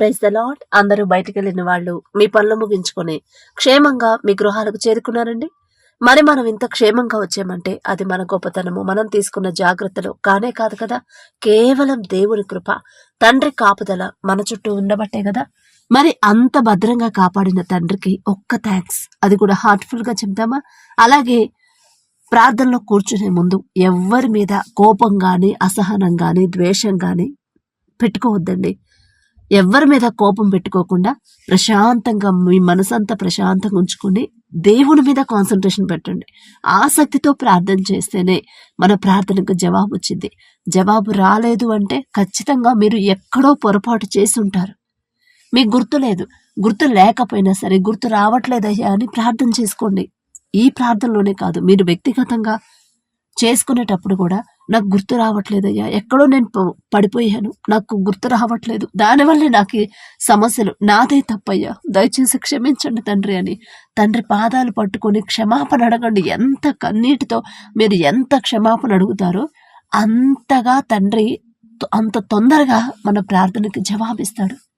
Praise the lord అందరూ బయటికి వెళ్ళిన వాళ్ళు మీ పనులు ముగించుకొని క్షేమంగా మీ గృహాలకు చేరుకున్నారండి. మరి మనం ఇంత క్షేమంగా వచ్చామంటే అది మన గొప్పతనము. మనం తీసుకున్న జాగ్రత్తలు కానే కాదు కదా? కేవలం దేవుని కృప తండ్రి కాపుదల మన చుట్టూ ఉండబట్టే కదా? మరి అంత భద్రంగా కాపాడిన తండ్రికి ఒక్క థ్యాంక్స్ అది కూడా హార్ట్ఫుల్గా చెప్దామా? అలాగే ప్రార్థనలో కూర్చునే ముందు ఎవ్వరి మీద కోపం కానీ అసహనం కానీ ద్వేషం కానీ పెట్టుకోవద్దండి. ఎవరి మీద కోపం పెట్టుకోకుండా ప్రశాంతంగా మీ మనసంతా ప్రశాంతంగా ఉంచుకొని దేవుని మీద కాన్సన్ట్రేషన్ పెట్టండి. ఆసక్తితో ప్రార్థన చేస్తేనే మన ప్రార్థనకు జవాబు వచ్చింది. జవాబు రాలేదు అంటే ఖచ్చితంగా మీరు ఎక్కడో పొరపాటు చేసి ఉంటారు. మీకు గుర్తు లేదు. గుర్తు లేకపోయినా సరే గుర్తు రావట్లేదయ్యా అని ప్రార్థన చేసుకోండి. ఈ ప్రార్థనలోనే కాదు మీరు వ్యక్తిగతంగా చేసుకునేటప్పుడు కూడా నాకు గుర్తు రావట్లేదయ్యా. ఎక్కడో నేను పడిపోయాను. నాకు గుర్తు రావట్లేదు. దానివల్లే నాకు సమస్యలు. నాదే తప్పయ్యా. దయచేసి క్షమించండి తండ్రి అని. తండ్రి పాదాలు పట్టుకొని క్షమాపణ అడగండి. ఎంత కన్నీటితో మీరు ఎంత క్షమాపణ అడుగుతారో అంతగా తండ్రి అంత తొందరగా మన ప్రార్థనకి జవాబిస్తాడు.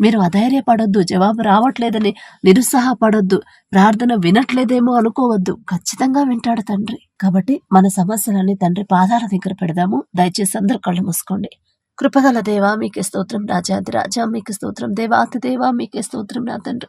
మీరు అధైర్యపడొద్దు జవాబు రావట్లేదని నిరుత్సాహపడొద్దు ప్రార్థన వినట్లేదేమో అనుకోవద్దు. ఖచ్చితంగా వింటాడు తండ్రి. కాబట్టి మన సమస్యలన్నీ తండ్రి పాదాల దగ్గర పెడదాము. దయచేసి అందరు కళ్ళు మూసుకోండి. కృపగల దేవా మీకే స్తోత్రం రాజాది రాజా మీకు స్తోత్రం దేవాతి దేవా మీకే స్తోత్రం నా తండ్రి.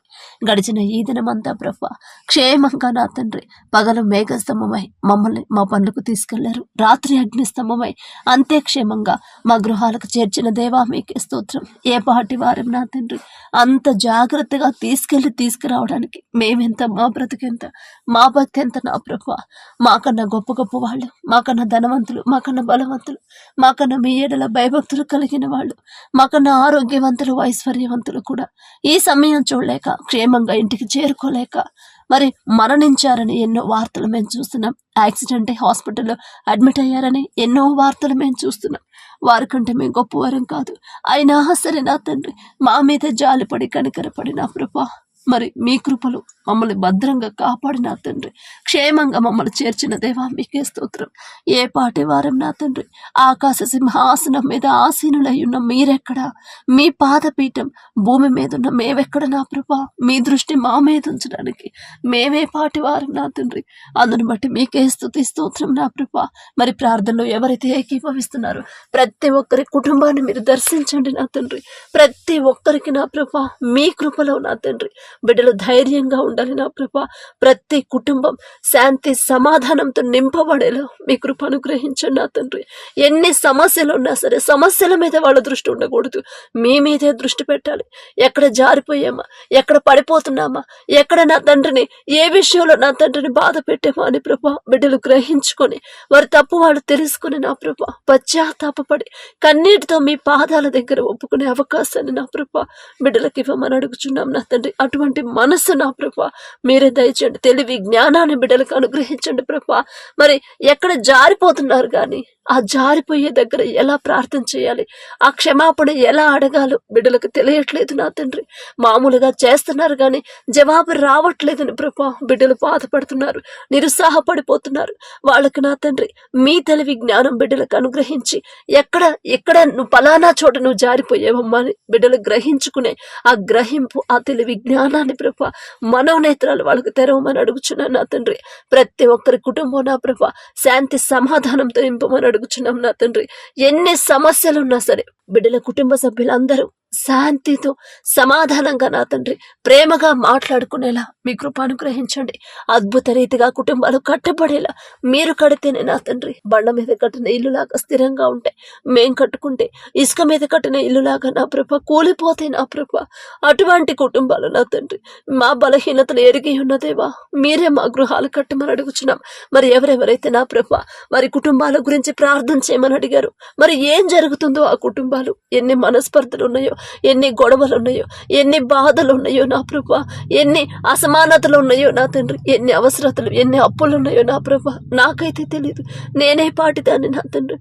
గడిచిన ఈ దినమంతా ప్రభు క్షేమంగా నా తండ్రి. పగలు మేఘస్తంభమై మమ్మల్ని మా పనులకు తీసుకెళ్ళారు. రాత్రి అగ్నిస్తంభమై అంతే క్షేమంగా మా గృహాలకు చేర్చిన దేవా మీకే స్తోత్రం. ఏ పాటి వారం నా తండ్రి? అంత జాగ్రత్తగా తీసుకెళ్ళి తీసుకురావడానికి మేమెంత మా బ్రతికెంత మా భక్తి ఎంత నా ప్రభు. మాకన్నా గొప్ప గొప్ప వాళ్ళు మాకన్నా ధనవంతులు మాకన్నా బలవంతులు మాకన్నా మీ ఏడల భయభక్తులు కలిగిన వాళ్ళు. మాకన్నా ఆరోగ్యవంతులు ఐశ్వర్యవంతులు కూడా. ఈ సమయం చూడలేక క్షేమంగా ఇంటికి చేరుకోలేక మరి మరణించారని ఎన్నో వార్తలు మేము చూస్తున్నాం. యాక్సిడెంట్ హాస్పిటల్లో అడ్మిట్ అయ్యారని ఎన్నో వార్తలు మేము చూస్తున్నాం. వారికంటే మేము గొప్పవారం కాదు. అయినా సరే నా తండ్రి మా మీద జాలిపడి కనికరపడి నా ప్రభా మరి మీ కృపలు మమ్మల్ని భద్రంగా కాపాడిన తండ్రి. క్షేమంగా మమ్మల్ని చేర్చిన దేవా మీకే స్తోత్రం. ఏ పాటి వారం నా తండ్రి? ఆకాశ సింహాసనం మీద ఆసీనులై ఉన్న మీరెక్కడ? మీ పాదపీఠం భూమి మీద ఉన్న మేమెక్కడ నా ప్రభా? మీ దృష్టి మా మీద ఉంచడానికి మేమే పాటి వారం నా తండ్రి. అందును బట్టి మీకే స్థుతి స్తోత్రం నా ప్రభా. మరి ప్రార్థనలో ఎవరైతే ఏకీభవిస్తున్నారో ప్రతి ఒక్కరి కుటుంబాన్ని మీరు దర్శించండి నా తండ్రి. ప్రతి ఒక్కరికి నా ప్రభా మీ కృపలో నా తండ్రి. బిడ్డలు ధైర్యంగా ఉండాలి నా ప్రభ. ప్రతి కుటుంబం శాంతి సమాధానంతో నింపబడేలా మీ కృప అనుగ్రహించండి నా తండ్రి. ఎన్ని సమస్యలు ఉన్నా సరే సమస్యల మీద వాళ్ళ దృష్టి ఉండకూడదు. మీ మీదే దృష్టి పెట్టాలి. ఎక్కడ జారిపోయామా? ఎక్కడ పడిపోతున్నామా? ఎక్కడ నా తండ్రిని ఏ విషయంలో నా తండ్రిని బాధ పెట్టామా అని ప్రభా బిడ్డలు గ్రహించుకొని వారి తప్పు వాళ్ళు తెలుసుకుని నా ప్రభా పశ్చాత్తాపడి కన్నీటితో మీ పాదాల దగ్గర ఒప్పుకునే అవకాశాన్ని నా ప్రభా బిడ్డలకి ఇవ్వమని అడుగుచున్నాం నా తండ్రి. అటు అటువంటి మనస్సు నా ప్రభా. మీరే దయచేయండి తెలివి జ్ఞానాన్ని బిడ్డలకు అనుగ్రహించండి ప్రభా. మరి ఎక్కడ జారిపోతున్నారు కానీ ఆ జారిపోయే దగ్గర ఎలా ప్రార్థన చేయాలి? ఆ క్షమాపణ ఎలా అడగాలో బిడ్డలకు తెలియట్లేదు నా తండ్రి. మామూలుగా చేస్తున్నారు కానీ జవాబు రావట్లేదని ప్రభా బిడ్డలు బాధపడుతున్నారు నిరుత్సాహపడిపోతున్నారు. వాళ్ళకి నా తండ్రి మీ తెలివి జ్ఞానం బిడ్డలకు అనుగ్రహించి ఎక్కడ ఎక్కడ నువ్వు పలానా చోట నువ్వు జారిపోయావమ్మా అని బిడ్డలు గ్రహించుకునే ఆ గ్రహింపు ఆ తెలివి జ్ఞానం జ్ఞానాన్ని ప్రభా మనోనేత్రాలు వాళ్ళకు తెరవమని అడుగుచున్నాను నా తండ్రి. ప్రతి ఒక్కరి కుటుంబం నా ప్రభ శాంతి సమాధానంతో ఇంపమని అడుగుచున్నాం నా తండ్రి. ఎన్ని సమస్యలు ఉన్నా సరే బిడ్డల కుటుంబ సభ్యులందరూ శాంతితో సమాధానంగా నా తండ్రి ప్రేమగా మాట్లాడుకునేలా మీ కృప అనుగ్రహించండి. అద్భుత రీతిగా కుటుంబాలు కట్టబడేలా మీరు కడితేనే నా తండ్రి బండ మీద కట్టిన ఇల్లులాగా స్థిరంగా ఉంటాయి మేం కట్టుకుంటే ఇసుక మీద కట్టిన ఇల్లులాగా నా ప్రభ కూలిపోతే నా ప్రభ అటువంటి కుటుంబాలు నా తండ్రి మా బలహీనతలు ఎరిగి ఉన్నదేవా మీరే మా గృహాలు కట్టమని అడుగుచున్నాం. మరి ఎవరెవరైతే నా ప్రభ వారి కుటుంబాల గురించి ప్రార్థన చేయమని అడిగారు మరి ఏం జరుగుతుందో ఆ కుటుంబాలు ఎన్ని మనస్పర్ధలు ఉన్నాయో ఎన్ని గొడవలు ఉన్నాయో ఎన్ని బాధలు ఉన్నాయో నా ప్రభు ఎన్ని అసమానతలు ఉన్నాయో నా తండ్రి ఎన్ని అవసరతలు ఎన్ని అప్పులు ఉన్నాయో నా ప్రభు నాకైతే తెలియదు నేనే పాటిదాన్ని నా తండ్రి.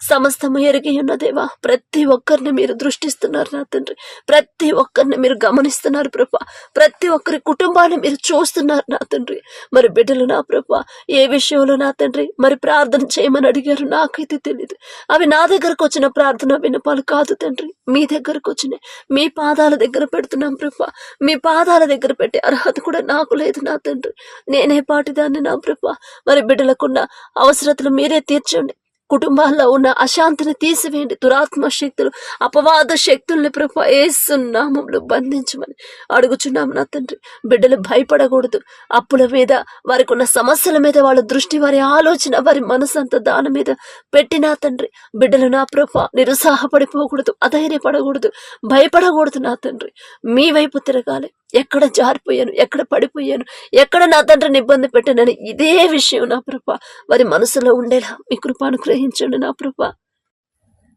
సమస్తము ఎరిగి ఉన్న దేవా ప్రతి ఒక్కరిని మీరు దృష్టిస్తున్నారు నా తండ్రి. ప్రతి ఒక్కరిని మీరు గమనిస్తున్నారు ప్రభా. ప్రతి ఒక్కరి కుటుంబాన్ని మీరు చూస్తున్నారు నా తండ్రి. మరి బిడ్డలు నా ప్రభా ఏ విషయంలో నా తండ్రి? మరి ప్రార్థన చేయమని అడిగారు నాకైతే తెలియదు అవి నా దగ్గరకు వచ్చిన ప్రార్థన వినపాలు కాదు తండ్రి. మీ దగ్గరకు వచ్చినాయి మీ పాదాల దగ్గర పెడుతున్నాం ప్రభా. మీ పాదాల దగ్గర పెట్టే అర్హత కూడా నాకు లేదు నా తండ్రి. నేనే పాటిదాన్ని నా ప్రభా. మరి బిడ్డలకున్న అవసరతలు మీరే తీర్చండి. కుటుంబాల్లో ఉన్న అశాంతిని తీసివేయండి. దురాత్మ శక్తులు అపవాద శక్తుల్ని ప్రభా ఏసునామంలో బంధించమని అడుగుచున్నాం నా తండ్రి. బిడ్డలు భయపడకూడదు. అప్పుల మీద వారికి ఉన్న సమస్యల మీద వాళ్ళ దృష్టి వారి ఆలోచన వారి మనసంతా దాని మీద పెట్టినా తండ్రి. బిడ్డలు నా ప్రభా నిరుత్సాహపడిపోకూడదు అధైర్యపడకూడదు భయపడకూడదు నా తండ్రి. మీ వైపు తిరగాలి. ఎక్కడ జారిపోయాను ఎక్కడ పడిపోయాను ఎక్కడ నా తండ్రిని ఇబ్బంది పెట్టానని ఇదే విషయం నా ప్రభ. వారి మనసులో ఉండేలా మీ కృపాను గ్రహించండి నా ప్రభ.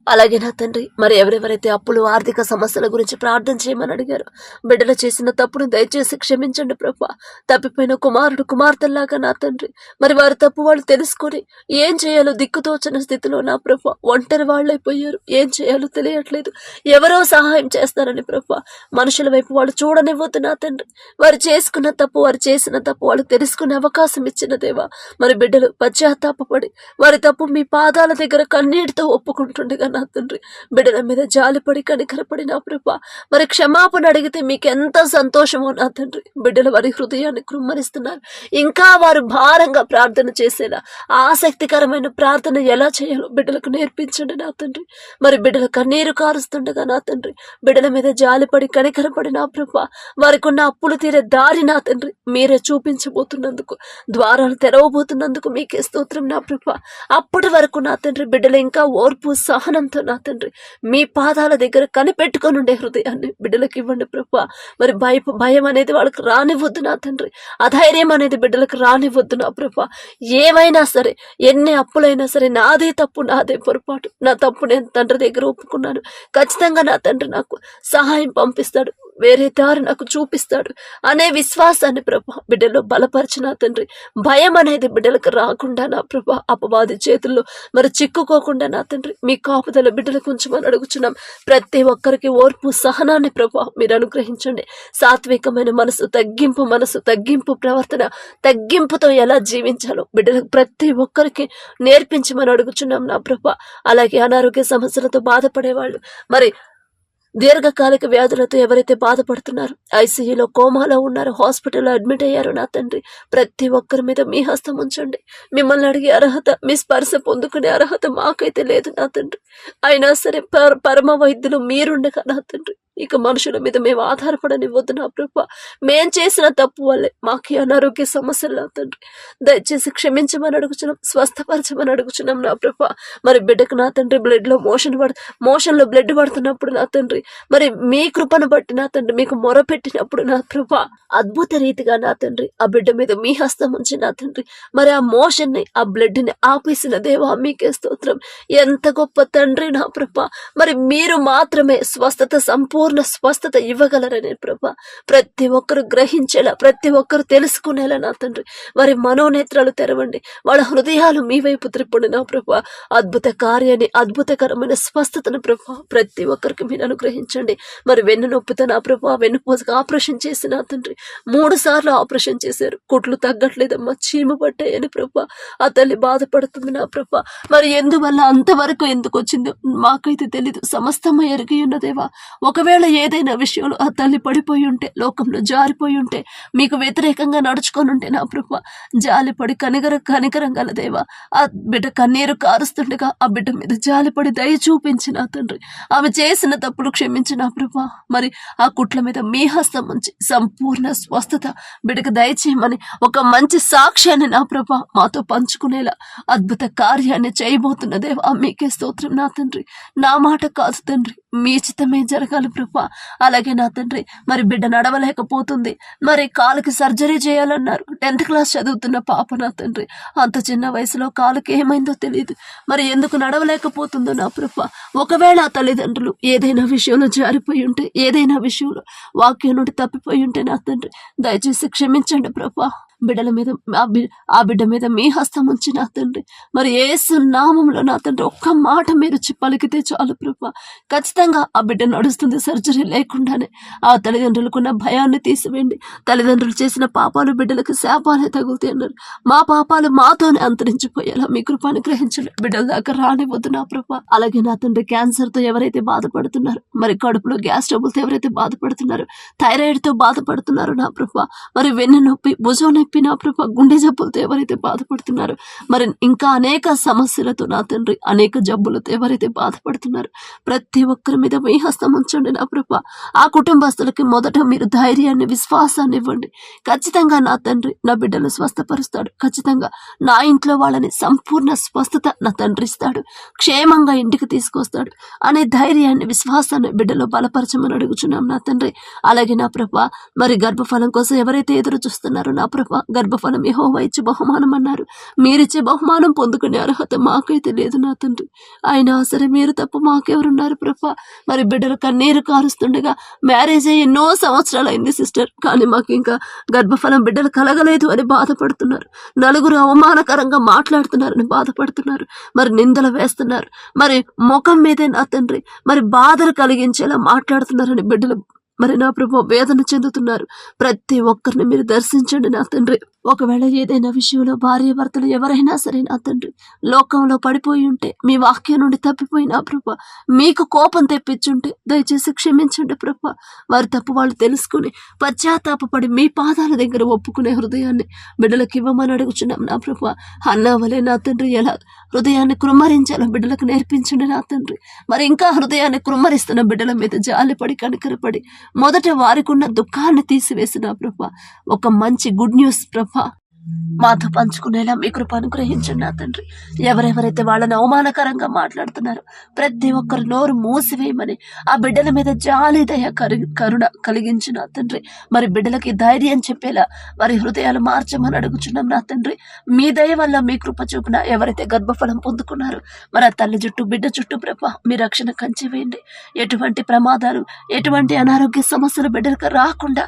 అలాగే నా తండ్రి మరి ఎవరెవరైతే అప్పులు ఆర్థిక సమస్యల గురించి ప్రార్థన చేయమని అడిగారు బిడ్డలు చేసిన తప్పును దయచేసి క్షమించండి ప్రభా. తప్పిపోయిన కుమారుడు కుమార్తెల్లాగా నా తండ్రి. మరి వారి తప్పు వాళ్ళు తెలుసుకొని ఏం చేయాలో దిక్కుతోచని స్థితిలో నా ప్రభా. ఒంటరి వాళ్ళైపోయారు. ఏం చేయాలో తెలియట్లేదు. ఎవరో సహాయం చేస్తారని ప్రభా. మనుషుల వైపు వాళ్ళు చూడనివ్వద్దు నా తండ్రి. వారు చేసుకున్న తప్పు వారు చేసిన తప్పు వాళ్ళు తెలుసుకునే అవకాశం ఇచ్చిన దేవా. మరి బిడ్డలు పశ్చాత్తాపడి వారి తప్పు మీ పాదాల దగ్గర కన్నీటితో ఒప్పుకుంటుండగా నా తండ్రి. బిడ్డల మీద జాలిపడి కనికరపడి నా ప్రభ మరి క్షమాపణ అడిగితే మీకు ఎంత సంతోషమో నా తండ్రి. బిడ్డలు వారి హృదయాన్ని కృమ్మరిస్తున్నారు. ఇంకా వారు భారంగా ప్రార్థన చేసేలా ఆసక్తికరమైన ప్రార్థన ఎలా చేయాలో బిడ్డలకు నేర్పించండి నా తండ్రి. మరి బిడ్డల కన్నీరు కారుస్తుండగా నా తండ్రి బిడ్డల మీద జాలిపడి కనికరపడి నా ప్రభ వారికి ఉన్న అప్పులు తీరే దారి నా తండ్రి మీరే చూపించబోతున్నందుకు ద్వారాలు తెరవబోతున్నందుకు మీకే స్తోత్రం నా ప్రభ. అప్పటి వరకు నా తండ్రి బిడ్డలు ఇంకా ఓర్పు సహనం సహనంతో నా తండ్రి మీ పాదాల దగ్గర కనిపెట్టుకొని ఉండే హృదయాన్ని బిడ్డలకు ఇవ్వండి ప్రభా. మరి భయ భయం అనేది వాళ్ళకి రానివ్వద్దు నా తండ్రి. అధైర్యం అనేది బిడ్డలకు రానివ్వద్దు నా ప్రభా. ఏమైనా సరే ఎన్ని అప్పులైనా సరే నాదే తప్పు నాదే పొరపాటు. నా తప్పు నేను తండ్రి దగ్గర ఒప్పుకున్నాను. ఖచ్చితంగా నా తండ్రి నాకు సహాయం పంపిస్తాడు. వేరే దారి నాకు చూపిస్తాడు. అనే విశ్వాసాన్ని ప్రభా బిడ్డలో బలపరిచిన తండ్రి. భయం అనేది బిడ్డలకు రాకుండా నా ప్రభా అపవాది చేతుల్లో మరి చిక్కుకోకుండా నా తండ్రి. మీ కాపుదల బిడ్డలకు ఉంచమని అడుగుచున్నాం. ప్రతి ఒక్కరికి ఓర్పు సహనాన్ని ప్రభా మీరు అనుగ్రహించండి. సాత్వికమైన మనసు తగ్గింపు మనసు తగ్గింపు ప్రవర్తన తగ్గింపుతో ఎలా జీవించాలో బిడ్డలకు ప్రతి ఒక్కరికి నేర్పించమని అడుగుచున్నాం నా ప్రభా. అలాగే అనారోగ్య సమస్యలతో బాధపడేవాళ్ళు. మరి దీర్ఘకాలిక వ్యాధులతో ఎవరైతే బాధపడుతున్నారో ఐసీయూలో కోమాలో ఉన్నారో హాస్పిటల్లో అడ్మిట్ అయ్యారో నా తండ్రి ప్రతి ఒక్కరి మీద మీ హస్తం ఉంచండి. మిమ్మల్ని అడిగే అర్హత మీ స్పర్శ పొందుకునే అర్హత మాకైతే లేదు నా తండ్రి. అయినా సరే పర- పరమ వైద్యులు మీరుండగా నా తండ్రి. ఇక మనుషుల మీద మేము ఆధారపడనివ్వద్దు నా ప్రభ. మేం చేసిన తప్పు వల్లే మాకు అనారోగ్య సమస్యలు తండ్రి. దయచేసి క్షమించమని అడుగుచున్నాం స్వస్థపరచమని అడుగుచున్నాం నా ప్రభ. మరి బిడ్డకు నా తండ్రి బ్లడ్లో మోషన్ పడ మోషన్లో బ్లడ్ పడుతున్నప్పుడు నా తండ్రి మరి మీ కృపను బట్టి నా తండ్రి మీకు మొర పెట్టినప్పుడు నా ప్రభ. అద్భుత రీతిగా నా తండ్రి ఆ బిడ్డ మీద మీ హస్తం ఉంచి నా తండ్రి మరి ఆ మోషన్ని ఆ బ్లడ్ని ఆపేసిన దేవా మీకే స్తోత్రం. ఎంత గొప్ప తండ్రి నా ప్రభ. మరి మీరు మాత్రమే స్వస్థత సంపూర్ణ స్వస్థత ఇవ్వగలరని ప్రభ. ప్రతి ఒక్కరు గ్రహించేలా ప్రతి ఒక్కరు తెలుసుకునేలా నా తండ్రి. వారి మనోనేత్రాలు తెరవండి. వాళ్ళ హృదయాలు మీ వైపు త్రిప్పుండి నా ప్రభ. అద్భుత కార్యాన్ని అద్భుతకరమైన స్వస్థతను ప్రభ. ప్రతి ఒక్కరికి మీరు అనుగ్రహించండి. మరి వెన్ను నొప్పితో నా ప్రభ వెన్నుపోసకు ఆపరేషన్ చేసి నా తండ్రి. మూడు సార్లు ఆపరేషన్ చేశారు. కుట్లు తగ్గట్లేదమ్మా. చీమ పట్టాయని ప్రభ. ఆ తల్లి బాధపడుతుంది నా ప్రభ. మరి ఎందువల్ల అంతవరకు ఎందుకు వచ్చిందో మాకైతే తెలీదు. సమస్తమ ఎరిగి ఉన్నదేవా ఒకవేళ ఏదైనా విషయంలో ఆ తల్లి పడిపోయి ఉంటే లోకంలో జారిపోయి ఉంటే మీకు వ్యతిరేకంగా నడుచుకొని ఉంటే నా ప్రభు జాలిపడి కనికర కనికరం గల దేవా ఆ బిడ్డ కన్నీరు కారుస్తుండగా ఆ బిడ్డ మీద జాలిపడి దయ చూపించి నా తండ్రి. ఆమె చేసిన తప్పులు క్షమించి నా ప్రభ. మరి ఆ కుట్ల మీద మీ హస్తం ఉంచి సంపూర్ణ స్వస్థత బిడ్డకు దయచేయమని ఒక మంచి సాక్ష్యాన్ని నా ప్రభ మాతో పంచుకునేలా అద్భుత కార్యాన్ని చేయబోతున్న దేవా మీకే స్తోత్రం నా తండ్రి. నా మాట కాదు తండ్రి. మీ చిత్తమే జరగాలి ప్రభు. అలాగే నా తండ్రి మరి బిడ్డ నడవలేకపోతుంది. మరి కాలుకి సర్జరీ చేయాలన్నారు. టెన్త్ క్లాస్ చదువుతున్న పాప నా తండ్రి. అంత చిన్న వయసులో కాలుకి ఏమైందో తెలియదు మరి ఎందుకు నడవలేకపోతుందో నా ప్రభా. ఒకవేళ ఆ తల్లిదండ్రులు ఏదైనా విషయంలో జారిపోయి ఉంటే ఏదైనా విషయంలో వాక్యం నుండి తప్పిపోయి ఉంటే నా తండ్రి దయచేసి క్షమించండి ప్రభా. బిడ్డల మీద ఆ ఆ బిడ్డ మీద మీ హస్తం ఉంచి నా తండ్రి. మరి ఏసు నామంలో నా తండ్రి ఒక్క మాట మీరు పలికితే చాలు ప్రభా. ఖచ్చితంగా ఆ బిడ్డ నడుస్తుంది సర్జరీ లేకుండానే. ఆ తల్లిదండ్రులకున్న భయాన్ని తీసివేయండి. తల్లిదండ్రులు చేసిన పాపాలు బిడ్డలకు శాపాలే తగులుతాయి అన్నారు. మా పాపాలు మాతోనే అంతరించిపోయేలా మీ కృపాను గ్రహించండి. బిడ్డల దాకా రానివ్వద్దు నా ప్రభా. అలాగే నా తండ్రి క్యాన్సర్తో ఎవరైతే బాధపడుతున్నారు మరి కడుపులో గ్యాస్ ట్రబుల్తో ఎవరైతే బాధపడుతున్నారు థైరాయిడ్తో నా ప్రభా. మరి వెన్ను నొప్పి భుజం నొప్పి నా ప్రభా గుండె జబ్బులతో ఎవరైతే బాధపడుతున్నారు మరి ఇంకా అనేక సమస్యలతో నా తండ్రి అనేక జబ్బులతో ఎవరైతే బాధపడుతున్నారు ప్రతి ఒక్కరి మీద మీ హస్తం ఉంచండి నా ప్రభా. ఆ కుటుంబస్తులకి మొదట మీరు ధైర్యాన్ని విశ్వాసాన్ని ఇవ్వండి. ఖచ్చితంగా నా తండ్రి నా బిడ్డలు స్వస్థపరుస్తాడు. ఖచ్చితంగా నా ఇంట్లో వాళ్ళని సంపూర్ణ స్వస్థత నా తండ్రి ఇస్తాడు. క్షేమంగా ఇంటికి తీసుకొస్తాడు. అనే ధైర్యాన్ని విశ్వాసాన్ని బిడ్డలో బలపరచమని అడుగుచున్నాం నా తండ్రి. అలాగే నా ప్రభ మరి గర్భఫలం కోసం ఎవరైతే ఎదురు చూస్తున్నారో నా ప్రభ గర్భఫలం యహోవా ఇచ్చే బహుమానం అన్నారు మీరిచ్చే బహుమానం పొందుకునే అర్హత మాకైతే లేదు నా తండ్రి. అయినా సరే మీరు తప్ప మాకెవరున్నారు ప్రభ? మరి బిడ్డలు కన్నీరు కారుస్తుండగా మ్యారేజ్ అయ్యి ఎన్నో సంవత్సరాలు అయింది సిస్టర్. కానీ మాకు ఇంకా గర్భఫలం బిడ్డలు కలగలేదు అని బాధపడుతున్నారు. నలుగురు అవమానకరంగా మాట్లాడుతున్నారని బాధపడుతున్నారు. మరి నిందలు వేస్తున్నారు. మరి ముఖం మీదే నా తండ్రి. మరి బాధలు కలిగించేలా మాట్లాడుతున్నారని బిడ్డలు మరి నా ప్రభు వేదన చెందుతున్నారు. ప్రతి ఒక్కరిని మీరు దర్శించండి నా తండ్రి. ఒకవేళ ఏదైనా విషయంలో భార్య భర్తలు ఎవరైనా సరే నా తండ్రి లోకంలో పడిపోయి ఉంటే మీ వాక్యం నుండి తప్పిపోయి నా ప్రభ మీకు కోపం తెప్పించుంటే దయచేసి క్షమించండి ప్రభ. వారి తప్పు వాళ్ళు తెలుసుకుని పశ్చాత్తాపడి మీ పాదాల దగ్గర ఒప్పుకునే హృదయాన్ని బిడ్డలకు ఇవ్వమని అడుగుచున్నాం నా ప్రభ. అన్నావలే నా తండ్రి ఎలా హృదయాన్ని కృమ్మరించాలో బిడ్డలకు నేర్పించండి నా తండ్రి. మరి ఇంకా హృదయాన్ని కృమ్మరిస్తున్న బిడ్డల మీద జాలిపడి కనికరపడి మొదట వారికి ఉన్న దుఃఖాన్ని తీసివేసిన ప్రభ. ఒక మంచి గుడ్ న్యూస్ ప్రభ. మాతో పంచుకునేలా మీ కృప అనుగ్రహించండి నా తండ్రి. ఎవరెవరైతే వాళ్ళని అవమానకరంగా మాట్లాడుతున్నారో ప్రతి ఒక్కరు నోరు మూసివేయమని ఆ బిడ్డల మీద జాలి దయ కరు- కరుణ కలిగించిన నా తండ్రి. మరి బిడ్డలకి ధైర్యం చెప్పేలా వారి హృదయాలు మార్చమని అడుగుచున్నాం నా తండ్రి. మీ దయ వల్ల మీ కృప చూపున ఎవరైతే గర్భఫలం పొందుకున్నారో మరి ఆ తల్లి చుట్టూ బిడ్డ చుట్టూ ప్రభ మీ రక్షణ కంచి వేయండి ఎటువంటి ప్రమాదాలు ఎటువంటి అనారోగ్య సమస్యలు బిడ్డలకు రాకుండా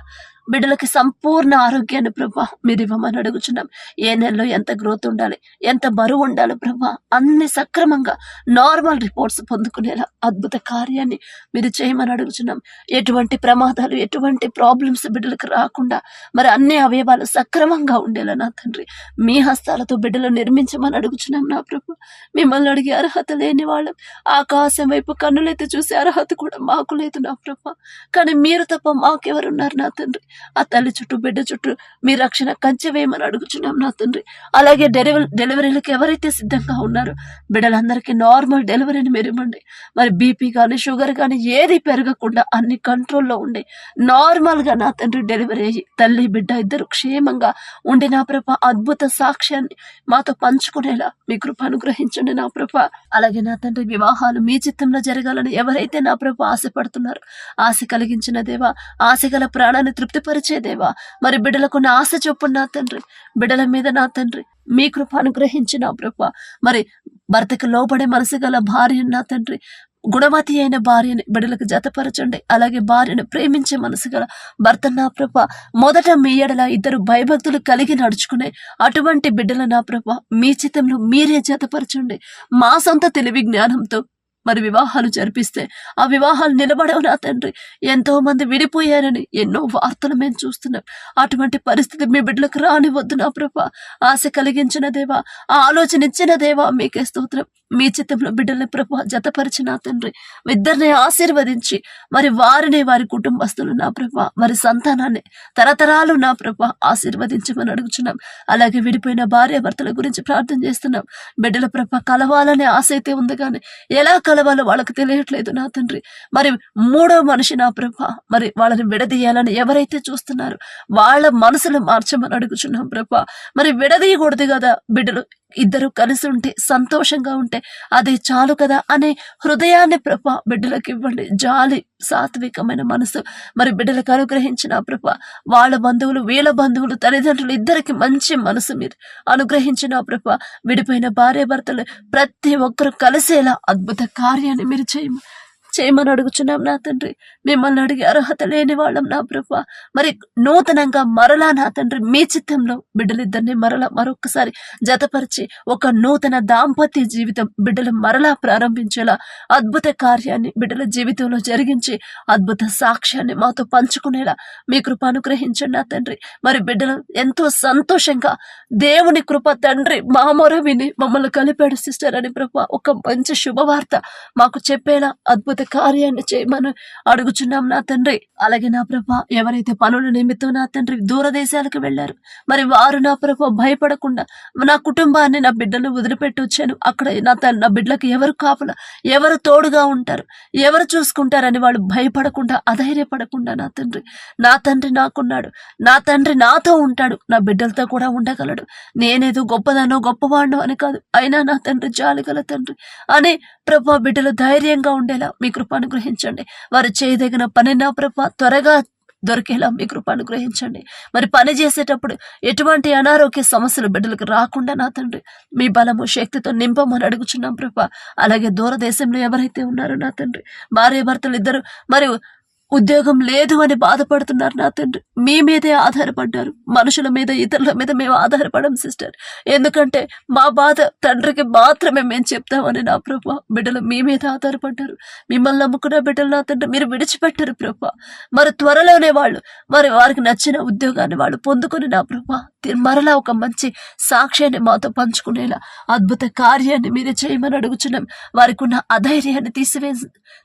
బిడ్డలకి సంపూర్ణ ఆరోగ్యాన్ని ప్రభా మీరు ఇవ్వమని అడుగుచున్నాం. ఏ నెలలో ఎంత గ్రోత్ ఉండాలి ఎంత బరువు ఉండాలి ప్రభా అన్ని సక్రమంగా నార్మల్ రిపోర్ట్స్ పొందుకునేలా అద్భుత కార్యాన్ని మీరు చేయమని అడుగుచున్నాం. ఎటువంటి ప్రమాదాలు ఎటువంటి ప్రాబ్లమ్స్ బిడ్డలకు రాకుండా మరి అన్ని అవయవాలు సక్రమంగా ఉండేలా నా తండ్రి మీ హస్తాలతో బిడ్డలు నిర్మించమని అడుగుచున్నాం నా ప్రభు. మిమ్మల్ని అడిగే అర్హత లేని వాళ్ళం. ఆకాశం వైపు కన్నులైతే చూసే అర్హత కూడా మాకు లేదు నా ప్రభా. కానీ మీరు తప్ప మాకెవరున్నారు నా తండ్రి? ఆ తల్లి చుట్టూ బిడ్డ చుట్టూ మీ రక్షణ కంచె వేయమని అడుగుచున్నాం నా తండ్రి. అలాగే డెలివరీ డెలివరీలకు ఎవరైతే సిద్ధంగా ఉన్నారో బిడ్డలందరికీ నార్మల్ డెలివరీని మీరు ఇవ్వండి. మరి బీపీ కానీ షుగర్ కానీ ఏది పెరగకుండా అన్ని కంట్రోల్లో ఉండి నార్మల్గా నా తండ్రి డెలివరీ అయ్యి తల్లి బిడ్డ ఇద్దరు క్షేమంగా ఉండి నా ప్రభ అద్భుత సాక్ష్యాన్ని మాతో పంచుకునేలా మీ కృప అనుగ్రహించండి నా ప్రభ. అలాగే నా తండ్రి వివాహాలు మీ చిత్తంలో జరగాలని ఎవరైతే నా ప్రభ ఆశపడుతున్నారో ఆశ కలిగించిన దేవా ఆశ గల ప్రాణాన్ని తృప్తి తృప్తిపరిచే దేవా. మరి బిడ్డలకున్న ఆశ చొప్పున నా తండ్రి బిడ్డల మీద నా తండ్రి మీ కృప అనుగ్రహించిన నా ప్రభ. మరి భర్తకు లోబడే మనసు గల భార్య నా తండ్రి గుణవతి అయిన భార్యని బిడ్డలకు జతపరచండి. అలాగే భార్యను ప్రేమించే మనసు గల భర్త నా ప్రభ. మొదట మీ ఎడల ఇద్దరు భయభక్తులు కలిగి నడుచుకునే అటువంటి బిడ్డల నా ప్రభ. మీ చిత్తంలో మీరే జతపరచండి. మా సొంత తెలివి జ్ఞానంతో మరి వివాహాలు జరిపిస్తే ఆ వివాహాలు నిలబడవు నా తండ్రి. ఎంతో మంది విడిపోయారని ఎన్నో వార్తలు మేము చూస్తున్నాం. అటువంటి పరిస్థితి మీ బిడ్డలకు రానివద్దు నా ప్రభా. ఆశ కలిగించిన దేవా ఆ ఆలోచన ఇచ్చిన దేవా మీకే స్తోత్రం. మీ చిత్తంలో బిడ్డల్ని ప్రభు జతపరిచి నా తండ్రి. ఇద్దరిని ఆశీర్వదించి మరి వారిని వారి కుటుంబస్తులు నా ప్రభ వారి సంతానాన్ని తరతరాలు నా ప్రభ ఆశీర్వదించమని అడుగుచున్నాం. అలాగే విడిపోయిన భార్య భర్తల గురించి ప్రార్థన చేస్తున్నాం. బిడ్డల ప్రభ కలవాలనే ఆశ అయితే ఉంది కానీ ఎలా కలవాలో వాళ్ళకి తెలియట్లేదు నా తండ్రి. మరి మూడో మనిషి నా ప్రభ మరి వాళ్ళని విడదీయాలని ఎవరైతే చూస్తున్నారో వాళ్ళ మనసులు మార్చమని అడుగుచున్నాం ప్రభ. మరి విడదీయకూడదు కదా బిడ్డలు ఇద్దరు కలిసి ఉంటే సంతోషంగా ఉంటే అది చాలు కదా అనే హృదయాన్ని ప్రభ బిడ్డలకు ఇవ్వండి. జాలి సాత్వికమైన మనసు. మరి బిడ్డలకు అనుగ్రహించిన ప్రభ వాళ్ళ బంధువులు వీళ్ళ బంధువులు తల్లిదండ్రులు ఇద్దరికి మంచి మనసు మీరు అనుగ్రహించిన ప్రభ విడిపోయిన భార్య భర్తలు ప్రతి ఒక్కరు కలిసేలా అద్భుత కార్యాన్ని మీరు చేయము చేయమని అడుగుచున్నాం నా తండ్రి. మిమ్మల్ని అడిగే అర్హత లేని వాళ్ళం నా ప్రభా. మరి నూతనంగా మరలా నా తండ్రి మీ చిత్తంలో బిడ్డలిద్దరిని మరలా మరొకసారి జతపరిచి ఒక నూతన దాంపత్య జీవితం బిడ్డలు మరలా ప్రారంభించేలా అద్భుత కార్యాన్ని బిడ్డల జీవితంలో జరిగించి అద్భుత సాక్ష్యాన్ని మాతో పంచుకునేలా మీ కృప అనుగ్రహించండి నా తండ్రి. మరి బిడ్డలు ఎంతో సంతోషంగా దేవుని కృప తండ్రి మామూర విని మమ్మల్ని కలిపాడు సిస్టర్ అని ప్రభా. ఒక మంచి శుభవార్త మాకు చెప్పేలా అద్భుత కార్యాన్ని చేయమని అడుగుచున్నాం నా తండ్రి. అలాగే నా ప్రభా ఎవరైతే పనుల నిమిత్తం నా తండ్రి దూరదేశాలకు వెళ్ళారు మరి వారు నా ప్రభా భయపడకుండా నా కుటుంబాన్ని నా బిడ్డలు వదిలిపెట్టి వచ్చాను. అక్కడ నా నా బిడ్డలకు ఎవరు కాపుల ఎవరు తోడుగా ఉంటారు ఎవరు చూసుకుంటారని వాళ్ళు భయపడకుండా అధైర్యపడకుండా నా తండ్రి నా తండ్రి నాకున్నాడు. నా తండ్రి నాతో ఉంటాడు. నా బిడ్డలతో కూడా ఉండగలడు. నేనేదో గొప్పదానో గొప్పవాడినో అని కాదు. అయినా నా తండ్రి జాలిగల తండ్రి. అని ప్రభా బిడ్డలు ధైర్యంగా ఉండేలా మీ కృప అనుగ్రహించండి. వారు చేయదగిన పని నా ప్రభ త్వరగా దొరికేలా మీ కృప అనుగ్రహించండి. మరి పని చేసేటప్పుడు ఎటువంటి అనారోగ్య సమస్యలు బిడ్డలకు రాకుండా నా తండ్రి మీ బలము శక్తితో నింపమని అడుగుచున్నాం ప్రభా. అలాగే దూరదేశంలో ఎవరైతే ఉన్నారో నా తండ్రి భార్య భర్తలు ఇద్దరు మరియు ఉద్యోగం లేదు అని బాధపడుతున్నారు నా తండ్రి. మీ మీదే ఆధారపడ్డారు. మనుషుల మీద ఇతరుల మీద మేము ఆధారపడం సిస్టర్. ఎందుకంటే మా బాధ తండ్రికి మాత్రమే మేము చెప్తామని నా ప్రభా. బిడ్డలు మీ మీద ఆధారపడ్డారు. మిమ్మల్ని నమ్ముకున్న బిడ్డలు నా తండ్రి. మీరు విడిచిపెట్టారు ప్రభా. మరి త్వరలోనే వాళ్ళు మరి వారికి నచ్చిన ఉద్యోగాన్ని వాళ్ళు పొందుకుని నా ప్రభా మరలా ఒక మంచి సాక్ష్యాన్ని మాతో పంచుకునేలా అద్భుత కార్యాన్ని మీరే చేయమని అడుగుచున్నాం. వారికి ఉన్న అధైర్యాన్ని తీసివే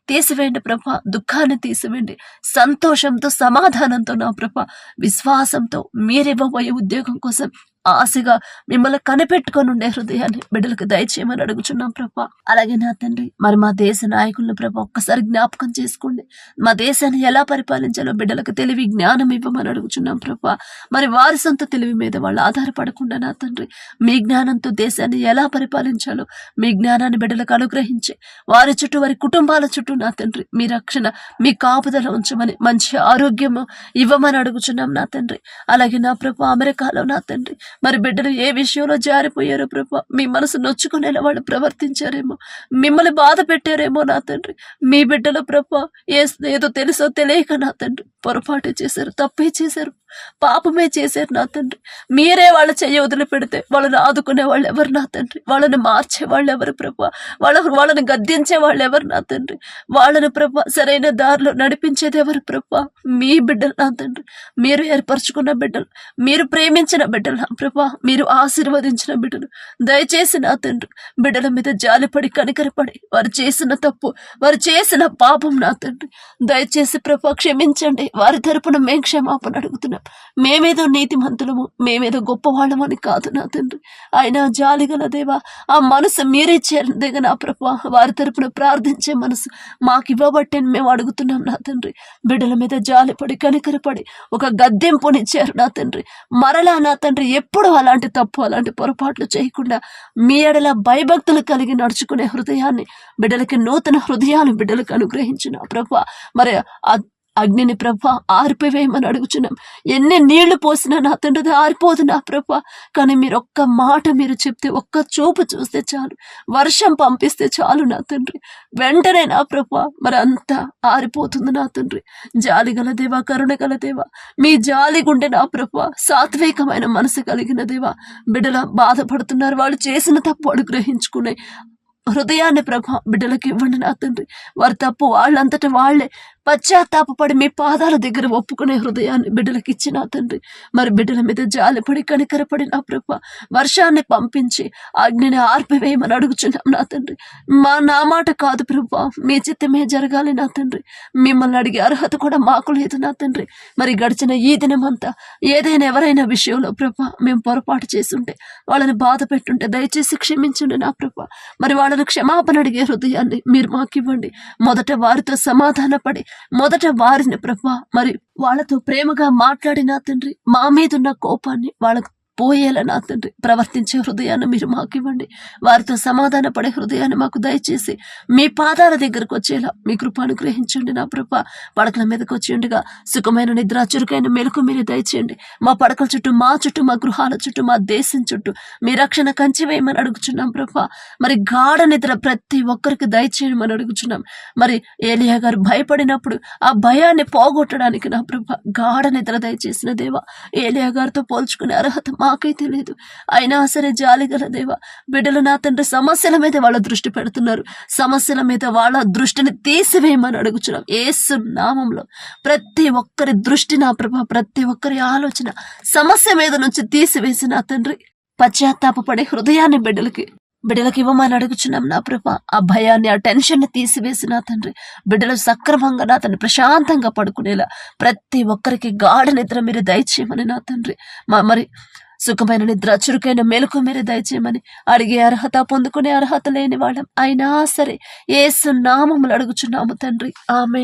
తీసివేయండి ప్రభా. దుఃఖాన్ని తీసివేయండి. సంతోషంతో సమాధానంతో నా ప్రభా. విశ్వాసంతో మీరివ్వబోయే ఉద్యోగం కోసం ఆశగా మిమ్మల్ని కనిపెట్టుకొని ఉండే హృదయాన్ని బిడ్డలకు దయచేయమని అడుగుచున్నాం ప్రభా. అలాగే నా తండ్రి మరి మా దేశ నాయకులను ప్రభా ఒక్కసారి జ్ఞాపకం చేసుకోండి. మా దేశాన్ని ఎలా పరిపాలించాలో బిడ్డలకు తెలివి జ్ఞానం ఇవ్వమని అడుగుచున్నాం ప్రభా. మరి వారి సొంత తెలివి మీద వాళ్ళు ఆధారపడకుండా నా తండ్రి మీ జ్ఞానంతో దేశాన్ని ఎలా పరిపాలించాలో మీ జ్ఞానాన్ని బిడ్డలకు అనుగ్రహించి వారి చుట్టూ వారి కుటుంబాల చుట్టూ నా తండ్రి మీ రక్షణ మీ కాపుదల ఉంచమని మంచి ఆరోగ్యము ఇవ్వమని అడుగుచున్నాం నా తండ్రి. అలాగే నా ప్రభా అమెరికాలో నా తండ్రి మరి బిడ్డలు ఏ విషయంలో జారిపోయారో ప్రభు? మీ మనసు నొచ్చుకునేలా వాళ్ళు ప్రవర్తించారేమో. మిమ్మల్ని బాధ పెట్టారేమో నా తండ్రి. మీ బిడ్డలు ప్రభు ఏ ఏదో తెలుసో తెలియక నా తండ్రి. పొరపాటు చేశారు తప్పే చేశారు పాపమే చేశారు నా తండ్రి. మీరే వాళ్ళ చెయ్యి వదిలిపెడితే వాళ్ళని ఆదుకునే వాళ్ళు ఎవరు నా తండ్రి? వాళ్ళని మార్చే వాళ్ళు ఎవరు ప్రభా? వాళ్ళ వాళ్ళని గద్దించే వాళ్ళు ఎవరు నా తండ్రి? వాళ్ళని ప్రభా సరైన దారిలో నడిపించేది ఎవరు ప్రభా? మీ బిడ్డలు నా తండ్రి. మీరు ఏర్పరచుకున్న బిడ్డలు మీరు ప్రేమించిన బిడ్డలు నా ప్రభా మీరు ఆశీర్వదించిన బిడ్డలు దయచేసి నా తండ్రి బిడ్డల మీద జాలిపడి కనికరపడి వారు చేసిన తప్పు వారు చేసిన పాపం నా తండ్రి. దయచేసి ప్రభా క్షమించండి. వారి తరపున మేం క్షమాపణ అడుగుతున్నాం. మేమేదో నీతిమంతులము మేమేదో గొప్పవాళ్ళమని కాదు నా తండ్రి. అయినా జాలిగల దేవా ఆ మనసు మీరే చేరదేగా నా ప్రభా. వారి తరపున ప్రార్థించే మనసు మాకు ఇవ్వబట్టే మేము అడుగుతున్నాం నా తండ్రి. బిడ్డల మీద జాలిపడి కనికరపడి ఒక గద్దెంపునిచ్చారు నా తండ్రి. మరలా నా తండ్రి ఎప్పుడు అలాంటి తప్పు అలాంటి పొరపాట్లు చేయకుండా మీ ఎడల భయభక్తులు కలిగి నడుచుకునే హృదయాన్ని బిడ్డలకి నూతన హృదయాలు బిడ్డలకు అనుగ్రహించిన ప్రభా. మరి అగ్నిని ప్రభ ఆరిపోవేయమని అడుగుచున్నాం. ఎన్ని నీళ్ళు పోసినా నా తండ్రి ఆరిపోదు నా ప్రభ. కానీ మీరు ఒక్క మాట మీరు చెప్తే ఒక్క చూపు చూస్తే చాలు. వర్షం పంపిస్తే చాలు నా తండ్రి. వెంటనే నా ప్రభ మరి అంతా ఆరిపోతుంది నా తండ్రి. జాలి గల దేవా కరుణ గల దేవా మీ జాలి గుండె నా ప్రభ సాత్వికమైన మనసు కలిగిన దేవా. బిడ్డల బాధపడుతున్నారు వాళ్ళు చేసిన తప్పు అనుగ్రహించుకునే గ్రహించుకునే హృదయాన్ని ప్రభ బిడ్డలకు ఇవ్వండి నా తండ్రి. వారి తప్పు వాళ్ళంతట వాళ్ళే. పశ్చాత్తాపడి మీ పాదాల దగ్గర ఒప్పుకునే హృదయాన్ని బిడ్డలకు ఇచ్చిన నా తండ్రి. మరి బిడ్డల మీద జాలిపడి కనికరపడి నా ప్రభ వర్షాన్ని పంపించి అగ్నిని ఆర్పివేయమని అడుగుచున్నాం నా తండ్రి. మా నా మాట కాదు ప్రభా మీ చిత్తమే జరగాలి నా తండ్రి. మిమ్మల్ని అడిగే అర్హత కూడా మాకు లేదు నా తండ్రి. మరి గడిచిన ఈ దినమంతా ఏదైనా ఎవరైనా విషయంలో ప్రభా మేము పొరపాటు చేసుంటే వాళ్ళని బాధ పెట్టుంటే దయచేసి క్షమించండి నా ప్రభా. మరి వాళ్ళని క్షమాపణ అడిగే హృదయాన్ని మీరు మాకు ఇవ్వండి మొదట వారితో సమాధానపడి మొదట వారిని ప్రభా మరి వాళ్ళతో ప్రేమగా మాట్లాడిన తండ్రి మా మీద ఉన్న కోపాన్ని వాళ్ళకు పోయేలా తండ్రి ప్రవర్తించే హృదయాన్ని మీరు మాకు ఇవ్వండి వారితో సమాధాన పడే హృదయాన్ని మాకు దయచేసి మీ పాదాల దగ్గరకు వచ్చేలా మీ కృప అనుగ్రహించండి నా ప్రభ. పడకల మీదకి వచ్చిండగా సుఖమైన నిద్ర చురుకైన మెలకు మీరు దయచేయండి. మా పడకల చుట్టూ మా చుట్టూ మా గృహాల చుట్టూ మా దేశం చుట్టూ మీ రక్షణ కంచి వేయమని అడుగుచున్నాం ప్రభ. మరి గాఢ నిద్ర ప్రతి ఒక్కరికి దయచేయమని అడుగుచున్నాం. మరి ఏలియా గారు భయపడినప్పుడు ఆ భయాన్ని పోగొట్టడానికి నా ప్రభ గాఢ నిద్ర దయచేసిన దేవా ఏలియా గారితో పోల్చుకునే అర్హత మాకై తెలియదు అయినా సరే జాలి గల దేవా బిడ్డలు నా తండ్రి సమస్యల మీద వాళ్ళ దృష్టి పెడుతున్నారు. సమస్యల మీద వాళ్ళ దృష్టిని తీసివేయమని అడుగుచున్నాం. ఏసు నామంలో ప్రతి ఒక్కరి దృష్టి నా ప్రభ ప్రతి ఒక్కరి ఆలోచన సమస్య మీద నుంచి తీసివేసి నా తండ్రి పశ్చాత్తాపపడే హృదయాన్ని బిడ్డలకి బిడ్డలకు ఇవ్వమని అడుగుచున్నాం నా ప్రభ. ఆ భయాన్ని ఆ టెన్షన్ని తీసివేసి నా తండ్రి బిడ్డలు సక్రమంగా నా తండ్రి ప్రశాంతంగా పడుకునేలా ప్రతి ఒక్కరికి గాఢ నిద్ర మీరు దయచేయమని నా తండ్రి. మా మరి సుఖమైన నిద్ర చురుకైన మెలకు మీరు దయచేయమని అడిగే అర్హత పొందుకునే అర్హత లేని వాళ్ళం. అయినా సరే ఏసు నామములు అడుగుచున్నాము తండ్రి. ఆమె